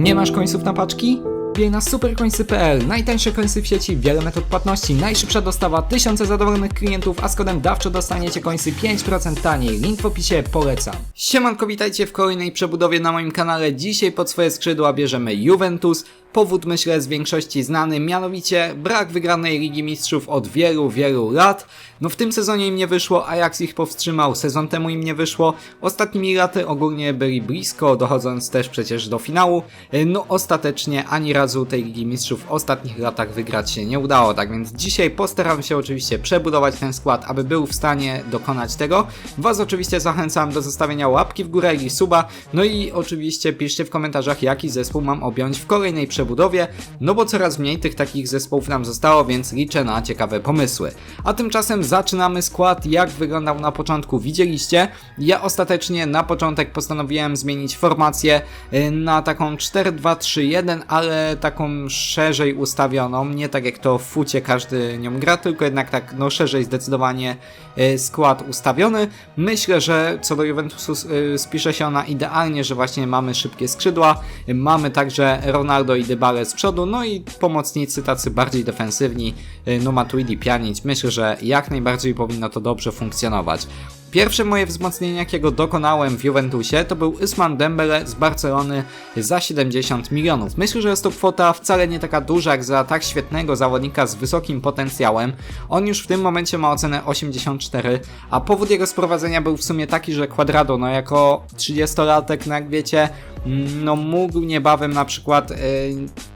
Nie masz końców na paczki? Wbij na superkońcy.pl, najtańsze końcy w sieci, wiele metod płatności, najszybsza dostawa, tysiące zadowolonych klientów, a z kodem DAWCZO dostaniecie końcy 5% taniej. Link w opisie, polecam. Siemanko, witajcie w kolejnej przebudowie na moim kanale. Dzisiaj pod swoje skrzydła bierzemy Juventus. Powód myślę z większości znany, mianowicie brak wygranej Ligi Mistrzów od wielu, wielu lat. No w tym sezonie im nie wyszło, Ajax ich powstrzymał, sezon temu im nie wyszło. Ostatnimi laty ogólnie byli blisko, dochodząc też przecież do finału. No ostatecznie ani razu tej Ligi Mistrzów w ostatnich latach wygrać się nie udało, tak więc dzisiaj postaram się oczywiście przebudować ten skład, aby był w stanie dokonać tego. Was oczywiście zachęcam do zostawienia łapki w górę i suba, no i oczywiście piszcie w komentarzach jaki zespół mam objąć w kolejnej przebudowie, no bo coraz mniej tych takich zespołów nam zostało, więc liczę na ciekawe pomysły. A tymczasem zaczynamy skład, jak wyglądał na początku widzieliście. Ja ostatecznie na początek postanowiłem zmienić formację y, na taką 4-2-3-1, ale taką szerzej ustawioną, nie tak jak to w fucie każdy nią gra, tylko jednak tak no szerzej zdecydowanie y, skład ustawiony. Myślę, że co do Juventusu y, spisze się ona idealnie, że właśnie mamy szybkie skrzydła, mamy także Ronaldo i Dybale z przodu, no i pomocnicy tacy bardziej defensywni, y, no Matuidi, Pjanic, myślę, że jak najbardziej powinno to dobrze funkcjonować. Pierwsze moje wzmocnienie, jakiego dokonałem w Juventusie, to był Usman Dembele z Barcelony za 70 milionów. Myślę, że jest to kwota wcale nie taka duża jak za tak świetnego zawodnika z wysokim potencjałem. On już w tym momencie ma ocenę 84, a powód jego sprowadzenia był w sumie taki, że Quadrado, no jako 30-latek, no jak wiecie, no mógł niebawem na przykład... Yy,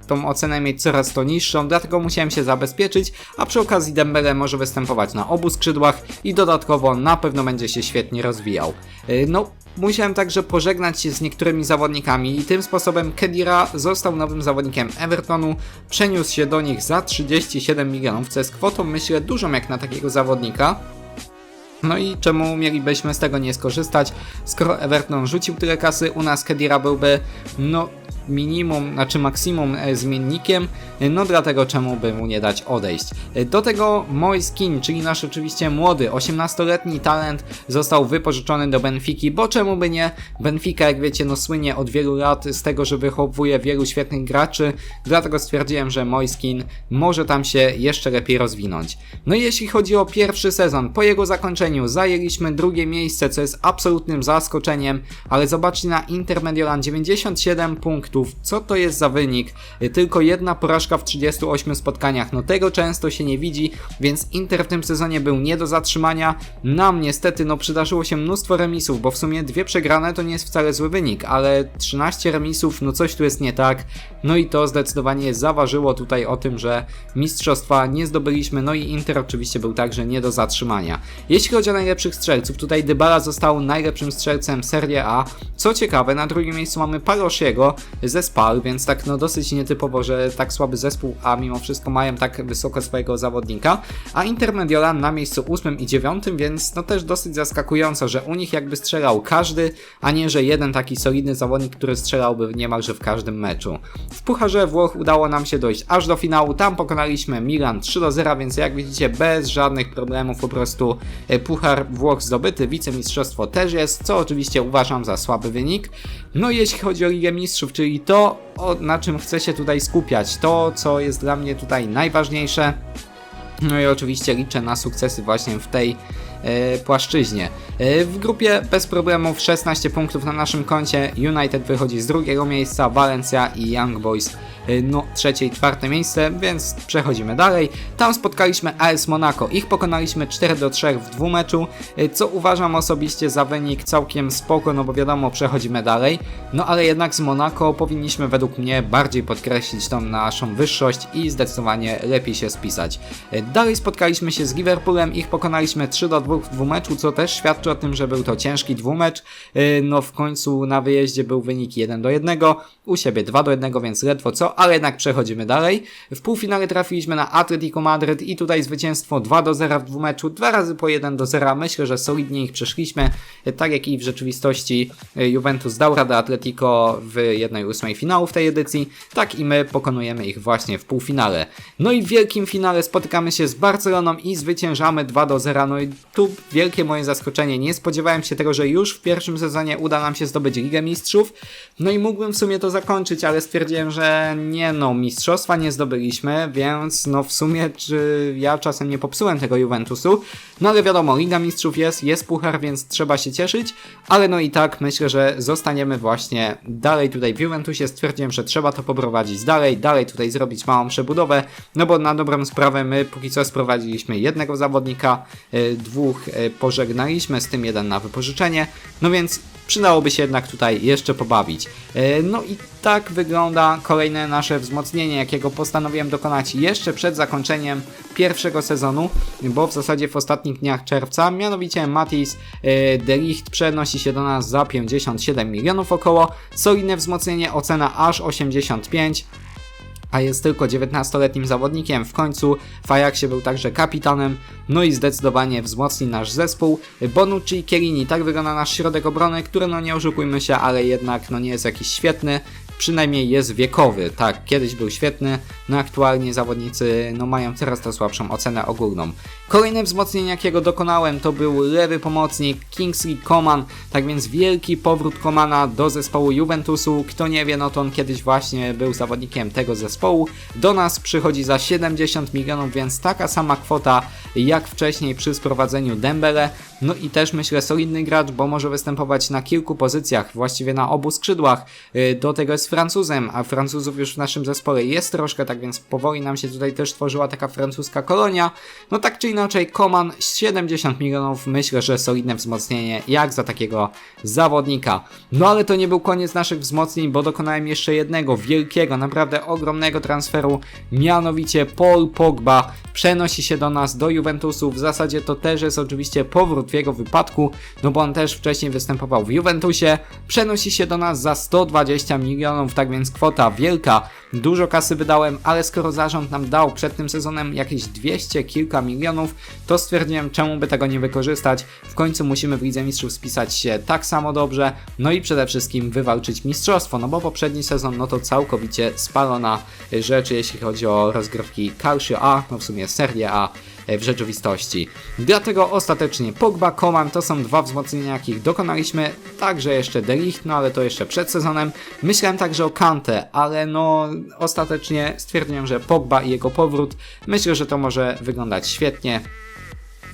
tą ocenę mieć coraz to niższą, dlatego musiałem się zabezpieczyć, a przy okazji Dembele może występować na obu skrzydłach i dodatkowo na pewno będzie się świetnie rozwijał. Yy, No, musiałem także pożegnać się z niektórymi zawodnikami i tym sposobem Kedira został nowym zawodnikiem Evertonu, przeniósł się do nich za 37 milionów, co jest kwotą myślę dużą jak na takiego zawodnika. No i czemu mielibyśmy z tego nie skorzystać, skoro Everton rzucił tyle kasy, u nas Kedira byłby, no minimum, znaczy maksimum e, zmiennikiem, e, no dlatego czemu by mu nie dać odejść. E, Do tego Moiskin, czyli nasz oczywiście młody, 18-letni talent, został wypożyczony do Benfiki, bo czemu by nie? Benfica, jak wiecie, no słynie od wielu lat z tego, że wychowuje wielu świetnych graczy, dlatego stwierdziłem, że Moiskin może tam się jeszcze lepiej rozwinąć. No i jeśli chodzi o pierwszy sezon, po jego zakończeniu zajęliśmy drugie miejsce, co jest absolutnym zaskoczeniem, ale zobaczcie na Intermediolan 97 punktów, co to jest za wynik? Y, Tylko jedna porażka w 38 spotkaniach, no tego często się nie widzi, więc Inter w tym sezonie był nie do zatrzymania. Nam niestety no przydarzyło się mnóstwo remisów, bo w sumie dwie przegrane to nie jest wcale zły wynik, ale 13 remisów, no coś tu jest nie tak. No i to zdecydowanie zaważyło tutaj o tym, że mistrzostwa nie zdobyliśmy, no i Inter oczywiście był także nie do zatrzymania. Jeśli chodzi o najlepszych strzelców, tutaj Dybala został najlepszym strzelcem Serie A. Co ciekawe, na drugim miejscu mamy Palosiego ze Spal, więc tak no dosyć nietypowo, że tak słaby zespół, a mimo wszystko mają tak wysoko swojego zawodnika. A Intermediolan na miejscu 8 i 9, więc no też dosyć zaskakująco, że u nich jakby strzelał każdy, a nie, że jeden taki solidny zawodnik, który strzelałby niemalże w każdym meczu. W Pucharze Włoch udało nam się dojść aż do finału, tam pokonaliśmy Milan 3 do 0, więc jak widzicie bez żadnych problemów po prostu e, Puchar Włoch zdobyty, wicemistrzostwo też jest, co oczywiście uważam za słaby wynik. No jeśli chodzi o Ligę Mistrzów, czyli to o, na czym chcę się tutaj skupiać, to co jest dla mnie tutaj najważniejsze, no i oczywiście liczę na sukcesy właśnie w tej e, płaszczyźnie. E, w grupie bez problemów 16 punktów na naszym koncie. United wychodzi z drugiego miejsca, Valencia i Young Boys no trzecie i czwarte miejsce, więc przechodzimy dalej. Tam spotkaliśmy AS Monaco. Ich pokonaliśmy 4 do 3 w dwumeczu, e, co uważam osobiście za wynik całkiem spoko, no bo wiadomo, przechodzimy dalej. No ale jednak z Monaco powinniśmy według mnie bardziej podkreślić tą naszą wyższość i zdecydowanie lepiej się spisać. E, Dalej spotkaliśmy się z Liverpoolem, ich pokonaliśmy 3 do 2 w dwumeczu, co też świadczy o tym, że był to ciężki dwumecz. No w końcu na wyjeździe był wynik 1 do 1, u siebie 2 do 1, więc ledwo co, ale jednak przechodzimy dalej. W półfinale trafiliśmy na Atletico Madryt i tutaj zwycięstwo 2 do 0 w dwumeczu, dwa razy po 1 do 0. Myślę, że solidnie ich przeszliśmy, tak jak i w rzeczywistości Juventus dał radę Atletico w 1-8 finału w tej edycji, tak i my pokonujemy ich właśnie w półfinale. No i w wielkim finale spotykamy się z Barceloną i zwyciężamy 2 do 0. No i tu wielkie moje zaskoczenie. Nie spodziewałem się tego, że już w pierwszym sezonie uda nam się zdobyć Ligę Mistrzów. No i mógłbym w sumie to zakończyć, ale stwierdziłem, że nie no, mistrzostwa nie zdobyliśmy, więc no w sumie czy ja czasem nie popsułem tego Juventusu. No ale wiadomo, Liga Mistrzów jest, jest puchar, więc trzeba się cieszyć, ale no i tak myślę, że zostaniemy właśnie dalej tutaj w Juventusie. Stwierdziłem, że trzeba to poprowadzić dalej, dalej tutaj zrobić małą przebudowę, no bo na dobrą sprawę my póki co sprowadziliśmy jednego zawodnika, y, dwóch y, pożegnaliśmy, z tym jeden na wypożyczenie, no więc przydałoby się jednak tutaj jeszcze pobawić. E, no i tak wygląda kolejne nasze wzmocnienie, jakiego postanowiłem dokonać jeszcze przed zakończeniem pierwszego sezonu, bo w zasadzie w ostatnich dniach czerwca, mianowicie Matis e, Delicht przenosi się do nas za 57 milionów około, solidne wzmocnienie, ocena aż 85, a jest tylko 19-letnim zawodnikiem. W końcu w Ajaxie był także kapitanem, no i zdecydowanie wzmocni nasz zespół. Bonucci i Chiellini, tak wygląda nasz środek obrony, który no nie oszukujmy się, ale jednak no nie jest jakiś świetny przynajmniej jest wiekowy. Tak, kiedyś był świetny, no aktualnie zawodnicy no mają coraz to słabszą ocenę ogólną. Kolejne wzmocnienie, jakiego dokonałem, to był lewy pomocnik Kingsley Coman, tak więc wielki powrót Comana do zespołu Juventusu. Kto nie wie, no to on kiedyś właśnie był zawodnikiem tego zespołu. Do nas przychodzi za 70 milionów, więc taka sama kwota jak wcześniej przy sprowadzeniu Dembele. No i też myślę solidny gracz, bo może występować na kilku pozycjach, właściwie na obu skrzydłach. Y, do tego jest Francuzem, a Francuzów już w naszym zespole jest troszkę, tak więc powoli nam się tutaj też tworzyła taka francuska kolonia. No tak czy inaczej, Koman 70 milionów, myślę, że solidne wzmocnienie jak za takiego zawodnika. No ale to nie był koniec naszych wzmocnień, bo dokonałem jeszcze jednego wielkiego, naprawdę ogromnego transferu, mianowicie Paul Pogba przenosi się do nas, do Juventusu. W zasadzie to też jest oczywiście powrót w jego wypadku, no bo on też wcześniej występował w Juventusie. Przenosi się do nas za 120 milionów, tak więc kwota wielka. Dużo kasy wydałem, ale skoro zarząd nam dał przed tym sezonem jakieś 200 kilka milionów, to stwierdziłem, czemu by tego nie wykorzystać. W końcu musimy w Lidze Mistrzów spisać się tak samo dobrze, no i przede wszystkim wywalczyć mistrzostwo, no bo poprzedni sezon no to całkowicie spalona rzecz, jeśli chodzi o rozgrywki Calcio A, no w sumie Serie A w rzeczywistości. Dlatego ostatecznie Pogba, Koman to są dwa wzmocnienia, jakich dokonaliśmy, także jeszcze Delicht, no ale to jeszcze przed sezonem. Myślałem także o Kante, ale no ostatecznie stwierdziłem, że Pogba i jego powrót, myślę, że to może wyglądać świetnie.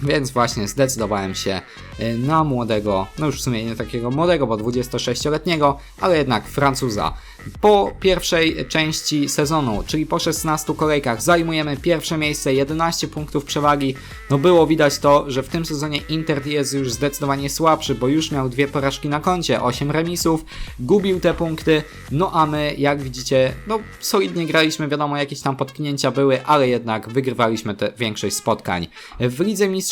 Więc właśnie zdecydowałem się y, na młodego, no już w sumie nie takiego młodego, bo 26-letniego, ale jednak Francuza. Po pierwszej części sezonu, czyli po 16 kolejkach, zajmujemy pierwsze miejsce, 11 punktów przewagi. No było widać to, że w tym sezonie Inter jest już zdecydowanie słabszy, bo już miał dwie porażki na koncie, 8 remisów, gubił te punkty, no a my, jak widzicie, no solidnie graliśmy, wiadomo, jakieś tam potknięcia były, ale jednak wygrywaliśmy te większość spotkań. W Lidze Mistrzów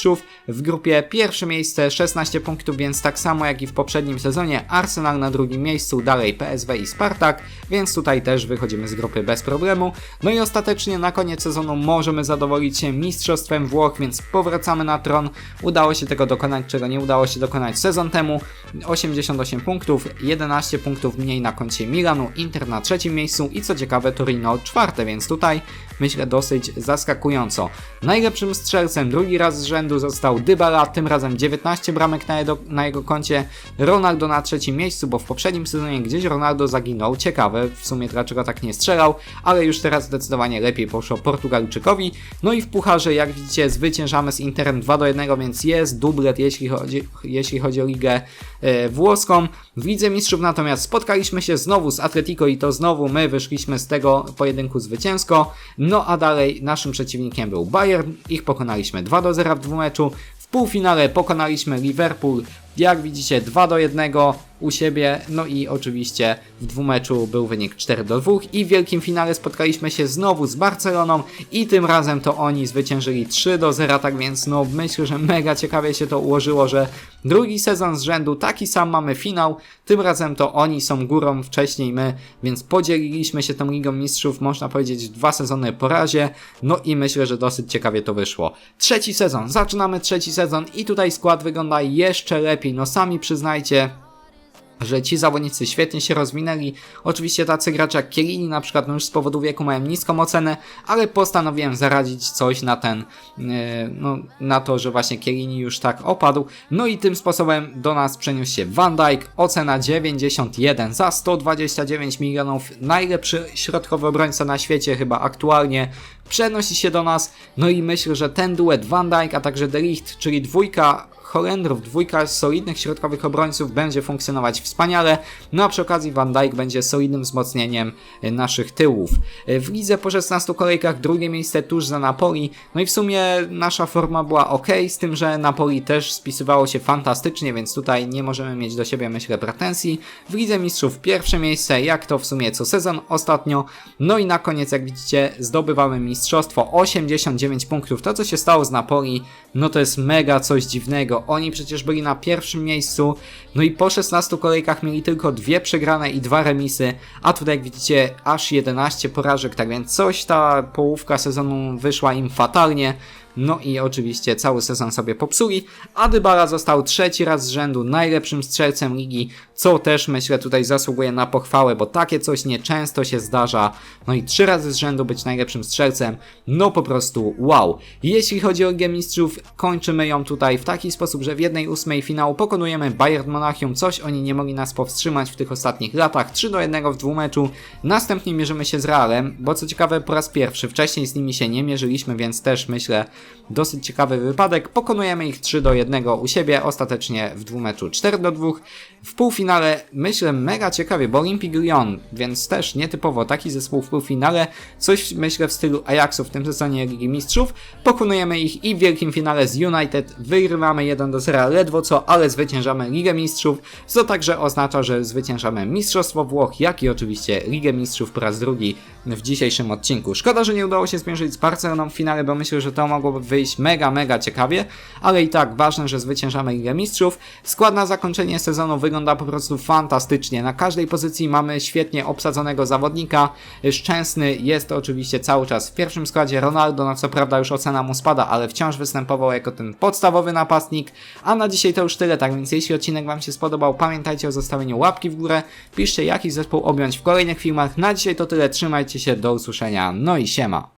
w grupie pierwsze miejsce, 16 punktów, więc tak samo jak i w poprzednim sezonie, Arsenal na drugim miejscu, dalej PSW i Spartak, więc tutaj też wychodzimy z grupy bez problemu. No i ostatecznie na koniec sezonu możemy zadowolić się mistrzostwem Włoch, więc powracamy na tron. Udało się tego dokonać, czego nie udało się dokonać sezon temu. 88 punktów, 11 punktów mniej na koncie Milanu, Inter na trzecim miejscu i co ciekawe Torino czwarte, więc tutaj myślę dosyć zaskakująco. Najlepszym strzelcem drugi raz z rzędu został Dybala, tym razem 19 bramek na, jego, na jego koncie, Ronaldo na trzecim miejscu, bo w poprzednim sezonie gdzieś Ronaldo zaginął, ciekawe w sumie dlaczego tak nie strzelał, ale już teraz zdecydowanie lepiej poszło Portugalczykowi. No i w pucharze, jak widzicie, zwyciężamy z Interem 2 do 1, więc jest dublet, jeśli chodzi, jeśli chodzi o ligę e, włoską. W Lidze Mistrzów natomiast spotkaliśmy się znowu z Atletico i to znowu my wyszliśmy z tego pojedynku zwycięsko. No a dalej naszym przeciwnikiem był Bayern, ich pokonaliśmy 2 do 0 w dwumeczu. W półfinale pokonaliśmy Liverpool, jak widzicie 2 do 1. u siebie, no i oczywiście w dwumeczu był wynik 4 do 2 i w wielkim finale spotkaliśmy się znowu z Barceloną i tym razem to oni zwyciężyli 3 do 0, tak więc no myślę, że mega ciekawie się to ułożyło, że drugi sezon z rzędu taki sam mamy finał, tym razem to oni są górą, wcześniej my, więc podzieliliśmy się tą Ligą Mistrzów, można powiedzieć dwa sezony po razie, no i myślę, że dosyć ciekawie to wyszło. Trzeci sezon, zaczynamy trzeci sezon i tutaj skład wygląda jeszcze lepiej, no sami przyznajcie, że ci zawodnicy świetnie się rozwinęli. Oczywiście tacy gracze jak Kielini na przykład no już z powodu wieku mają niską ocenę, ale postanowiłem zaradzić coś na ten, yy, no na to, że właśnie Kielini już tak opadł. No i tym sposobem do nas przeniósł się Van Dijk, ocena 91 za 129 milionów, najlepszy środkowy obrońca na świecie chyba aktualnie przenosi się do nas. No i myślę, że ten duet Van Dijk, a także De Ligt, czyli dwójka Holendrów, dwójka solidnych środkowych obrońców będzie funkcjonować wspaniale, no a przy okazji Van Dijk będzie solidnym wzmocnieniem e, naszych tyłów. E, W lidze po 16 kolejkach drugie miejsce tuż za Napoli, no i w sumie nasza forma była ok, z tym, że Napoli też spisywało się fantastycznie, więc tutaj nie możemy mieć do siebie myślę pretensji. W lidze mistrzów pierwsze miejsce, jak to w sumie co sezon ostatnio, no i na koniec jak widzicie zdobywamy mistrzostwo. 89 punktów, to co się stało z Napoli, no to jest mega coś dziwnego, oni przecież byli na pierwszym miejscu, no i po 16 kolejkach mieli tylko dwie przegrane i dwa remisy, a tutaj jak widzicie aż 11 porażek, tak więc coś ta połówka sezonu wyszła im fatalnie. No i oczywiście cały sezon sobie popsuli, a Dybala został trzeci raz z rzędu najlepszym strzelcem ligi, co też myślę tutaj zasługuje na pochwałę, bo takie coś nieczęsto się zdarza. No i trzy razy z rzędu być najlepszym strzelcem, no po prostu wow. Jeśli chodzi o Ligę Mistrzów, kończymy ją tutaj w taki sposób, że w jednej ósmej finału pokonujemy Bayern Monachium, coś oni nie mogli nas powstrzymać w tych ostatnich latach, 3 do 1 w dwumeczu. Następnie mierzymy się z Realem, bo co ciekawe po raz pierwszy, wcześniej z nimi się nie mierzyliśmy, więc też myślę dosyć ciekawy wypadek. Pokonujemy ich 3 do 1 u siebie, ostatecznie w dwumeczu 4 do 2. W półfinale myślę mega ciekawie, bo Olympic Lyon, więc też nietypowo taki zespół w półfinale, coś myślę w stylu Ajaxu w tym sezonie Ligi Mistrzów. Pokonujemy ich i w wielkim finale z United wygrywamy 1 do 0 ledwo co, ale zwyciężamy Ligę Mistrzów, co także oznacza, że zwyciężamy Mistrzostwo Włoch, jak i oczywiście Ligę Mistrzów po raz drugi w dzisiejszym odcinku. Szkoda, że nie udało się zmierzyć z Barceloną w finale, bo myślę, że to mogłoby wyjść mega, mega ciekawie, ale i tak ważne, że zwyciężamy Ligę Mistrzów. Skład na zakończenie sezonu wygląda po prostu fantastycznie. Na każdej pozycji mamy świetnie obsadzonego zawodnika. Szczęsny jest oczywiście cały czas w pierwszym składzie. Ronaldo, no co prawda już ocena mu spada, ale wciąż występował jako ten podstawowy napastnik. A na dzisiaj to już tyle, tak więc jeśli odcinek Wam się spodobał, pamiętajcie o zostawieniu łapki w górę. Piszcie jaki zespół objąć w kolejnych filmach. Na dzisiaj to tyle, trzymajcie się, do usłyszenia. No i siema.